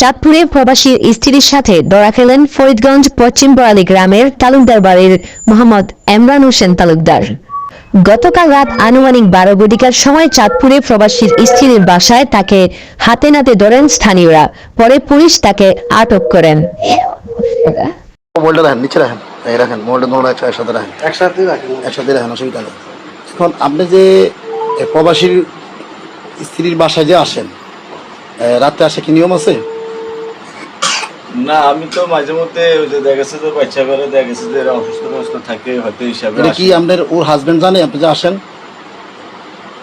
চাঁদপুরে প্রবাসী স্ত্রীর সাথে ধরা খেলেন ফরিদগঞ্জ পশ্চিম বড়ালী গ্রামের তালুকদার বাড়ির মোহাম্মদ এমরান হোসেন তালুকদার। গতকাল রাত আনুমানিক বারো ঘটিকার সময় চাঁদপুরে প্রবাসীর স্ত্রীর বাসায় তাকে হাতে নাতে ধরেন স্থানীয়রা। পরে পুলিশ তাকে আটক করেন। মোবাইলটা রাখেন নিচে রাখেন। রাখেন একসাথে একসাথে রাখেন। একসাথে রাখেন। একসাথে রাখেন অসুবিধা নেই। এখন আপনি যে প্রবাসীর স্ত্রীর বাসায় যে আসেন রাতে আসে কি নিয়ম আছে? না আমি তো মাঝে মধ্যে ওই যে দেখা যে বাচ্চা করে দেখা গেছে যে এরা অসুস্থ অসুস্থ থাকে হয়তো হিসাবে এটা কি আপনার ওর হাজবেন্ড জানে? আপনি যে আসেন।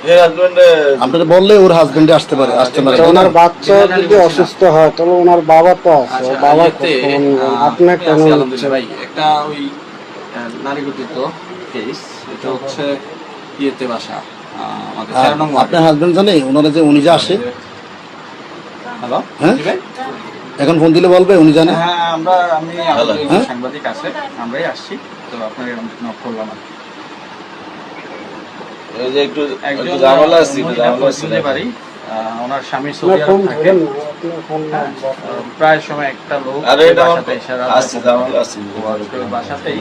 এর হাজবেন্ড আপনার বললে ওর হাজবেন্ডে আসতে পারে আসতে না? ওনার বাচ্চা যদি অসুস্থ হয় তাহলে ওনার বাবা তো আছে আচ্ছা, বাবা আপনি কেন ভাই একটা ওই নারী গঠিত কেস এটা হচ্ছে ইয়েতে বাসা আপনার হাজবেন্ড জানে? ওনারা যে উনি যে আসে। হ্যালো? হ্যাঁ? এখন ফোন দিলে বলবে উনি জানে। হ্যাঁ আমরা আমি হ্যাঁ? সাংবাদিক আছে আমরাই আসছি তো আপনার নক করলাম আর ওই যে একটু একটু ঝামেলা আছে ঝামেলা আছে পরিচয় ওনার স্বামী সৌদি আরব থাকে। ধরেন না, আপনার ফোন হ্যাঁ, প্রায় সময় একটা লোক আরে এটা আছে ঝামেলা আছে বাসাতেই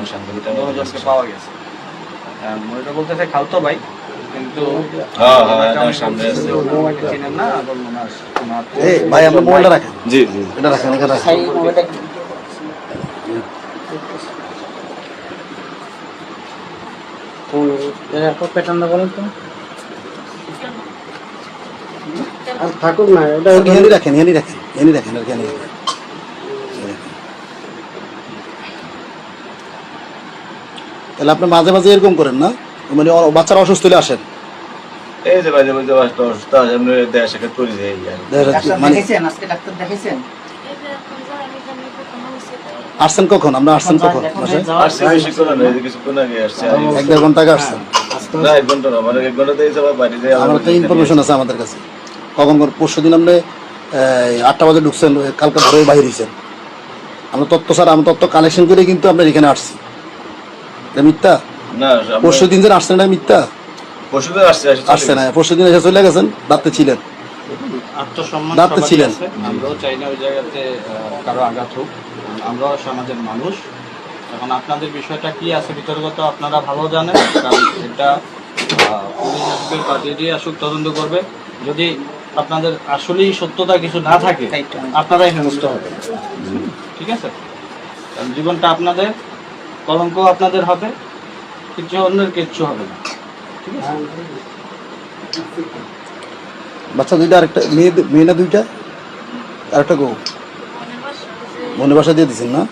পাওয়া গেছে। বলতেছে খালতো ভাই। কিন্তু হ্যাঁ, হ্যাঁ, আমার ভাই মোবাইলটা রাখেন। জি জি। এটা রাখেন এটা রাখেন। ফোন বলেন তো। আর থাকুক না এটা হেনি রাখেন হেনি রাখেন হেনি রাখেন আর রাখেন। তাহলে আপনি মাঝে মাঝে এরকম করেন না? মানে বাচ্চারা অসুস্থ হলে আসেন। এই যে মাঝে মাঝে অসুস্থ আছে আপনি দেখা সাক্ষাৎ করে যাই আর কি। দেখা যাচ্ছে মানে আসছেন কখন? আমরা আসছেন কখন? আর এক দেড় ঘণ্টা আগে আসছেন। না এক ঘণ্টা না মানে আমার তো ইনফরমেশন আছে আমাদের কাছে। কখন পরশু দিন আপনি আটটা বাজে ঢুকছেন কালকে ধরে বাইরে হয়েছেন আমরা তথ্য স্যার আমরা তথ্য কালেকশন করে কিন্তু আপনার এখানে আসছি। মিথ্যা? পরশু দিন যে আসছেন না মিথ্যা? পরশু দিন আসছে না পরশু দিন এসে চলে গেছেন রাত্রে ছিলেন। সবারই ছিলেন। আছে। আমরাও চাই না ওই জায়গাতে কারও আঘাত হোক। আমরাও সমাজের মানুষ। এখন আপনাদের বিষয়টা কি আছে বিতর্কত আপনারা ভালো জানেন কারণ এটা পুলিশ আসবে বা যেটি আসুক তদন্ত করবে। যদি আপনাদের আসলেই সত্যতা কিছু না থাকে আপনারাই হেনস্থ হবে। ঠিক আছে? জীবনটা আপনাদের কলঙ্ক আপনাদের হবে। কিছু অন্যের কিচ্ছু হবে না। বাচ্চা দুইটা আরেকটা মেয়ে মেয়ে না দুইটা? আরেকটা গো মনে বাসা দিয়ে দিচ্ছেন না?